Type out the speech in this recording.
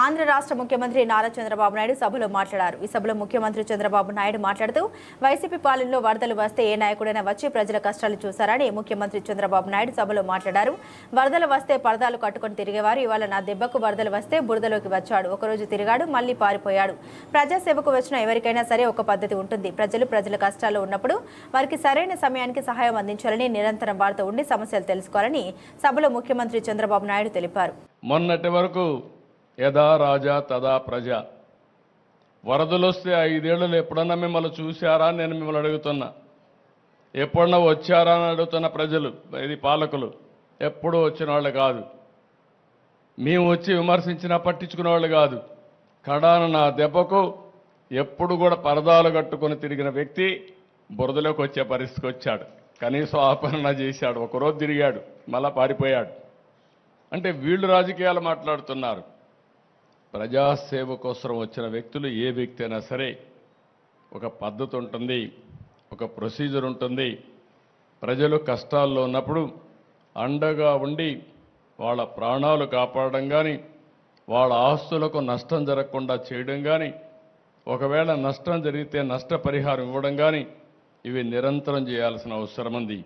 ఆంధ్ర రాష్ట్ర ముఖ్యమంత్రి నారా చంద్రబాబు నాయుడు సభలో మాట్లాడారు. ఈ సభలో ముఖ్యమంత్రి చంద్రబాబు నాయుడు మాట్లాడుతూ వైసీపీ పాలనలో వరదలు వస్తే ఏ నాయకుడైనా వచ్చి ప్రజల కష్టాలు చూశారని ముఖ్యమంత్రి చంద్రబాబు నాయుడు సభలో మాట్లాడారు. వరదలు వస్తే పరదాలు కట్టుకొని తిరిగేవారు. ఇవాళ నా దెబ్బకు వరదలు వస్తే బురదలోకి వచ్చాడు. ఒకరోజు తిరిగాడు మళ్ళీ పారిపోయాడు. ప్రజాసేవకు వచ్చిన ఎవరికైనా సరే ఒక పద్ధతి ఉంటుంది. ప్రజలు ప్రజల కష్టాల్లో ఉన్నప్పుడు వారికి సరైన సమయానికి సహాయం అందించాలని నిరంతరం వారితో ఉండి సమస్యలు తెలుసుకోవాలని సభలో ముఖ్యమంత్రి చంద్రబాబు నాయుడు తెలిపారు. మొన్నటి వరకు యథా రాజా తదా ప్రజ. వరదలు వస్తే ఐదేళ్ళు ఎప్పుడన్నా మిమ్మల్ని చూశారా అని నేను మిమ్మల్ని అడుగుతున్నా. ఎప్పుడన్నా వచ్చారా అని అడుగుతున్న ప్రజలు ఇది పాలకులు ఎప్పుడూ వచ్చిన వాళ్ళు కాదు. మేము వచ్చి విమర్శించినా పట్టించుకునే వాళ్ళు కాదు. కడాన నా దెబ్బకు ఎప్పుడు కూడా పరదాలు కట్టుకొని తిరిగిన వ్యక్తి బురదలోకి వచ్చే పరిస్థితికి వచ్చాడు. కనీసం ఆపరణ చేశాడు. ఒకరోజు తిరిగాడు. మళ్ళా పారిపోయాడు. అంటే వీళ్ళు రాజకీయాలు మాట్లాడుతున్నారు. ప్రజాసేవ కోసం వచ్చిన వ్యక్తులు ఏ వ్యక్తి అయినా సరే ఒక పద్ధతి ఉంటుంది ఒక ప్రొసీజర్ ఉంటుంది. ప్రజలు కష్టాల్లో ఉన్నప్పుడు అండగా ఉండి వాళ్ళ ప్రాణాలు కాపాడడం కానీ వాళ్ళ ఆస్తులకు నష్టం జరగకుండా చేయడం కానీ ఒకవేళ నష్టం జరిగితే నష్టపరిహారం ఇవ్వడం కానీ ఇవి నిరంతరం చేయాల్సిన అవసరం ఉంది.